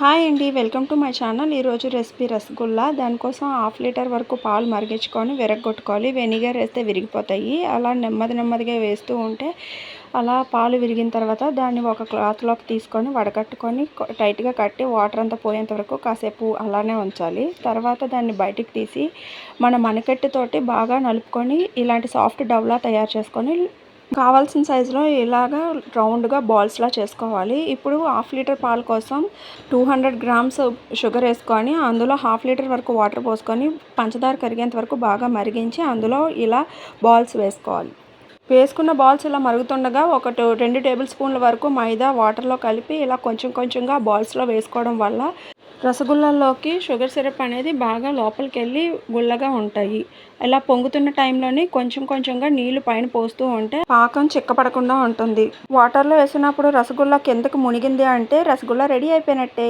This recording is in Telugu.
హాయ్ అండి వెల్కమ్ టు మై ఛానల్. ఈరోజు రెసిపీ రసగుల్లా. దానికోసం హాఫ్ లీటర్ వరకు పాలు మరిగించుకొని విరగొట్టుకోవాలి వెనిగర్ వేస్తే విరిగిపోతాయి. అలా నెమ్మది నెమ్మదిగా వేస్తూ ఉంటే అలా పాలు విరిగిన తర్వాత దాన్ని ఒక క్లాత్లోకి తీసుకొని వడకట్టుకొని టైట్గా కట్టి వాటర్ అంతా పోయేంత వరకు కాసేపు అలానే ఉంచాలి. తర్వాత దాన్ని బయటికి తీసి మన మనకట్టుతోటి బాగా నలుపుకొని ఇలాంటి సాఫ్ట్ డవ్లా తయారు చేసుకొని కావాల్సిన సైజులో ఇలాగా రౌండ్గా బాల్స్లా చేసుకోవాలి. ఇప్పుడు హాఫ్ లీటర్ పాలు కోసం టూ హండ్రెడ్ గ్రామ్స్ షుగర్ వేసుకొని అందులో హాఫ్ లీటర్ వరకు వాటర్ పోసుకొని పంచదార కరిగేంత వరకు బాగా మరిగించి అందులో ఇలా బాల్స్ వేసుకోవాలి. వేసుకున్న బాల్స్ ఇలా మరుగుతుండగా ఒక రెండు టేబుల్ స్పూన్ల వరకు మైదా వాటర్లో కలిపి ఇలా కొంచెం కొంచెంగా బాల్స్లో వేసుకోవడం వల్ల రసగుల్లాలోకి షుగర్ సిరప్ అనేది బాగా లోపలికి వెళ్ళి గుల్లగా ఉంటాయి. ఇలా పొంగుతున్న టైంలోనే కొంచెం కొంచెంగా నీళ్ళు పైన పోస్తూ ఉంటే పాకం చిక్కపడకుండా ఉంటుంది. వాటర్లో వేసినప్పుడు రసగుల్లా కిందకు మునిగింది అంటే రసగుల్లా రెడీ అయిపోయినట్టే.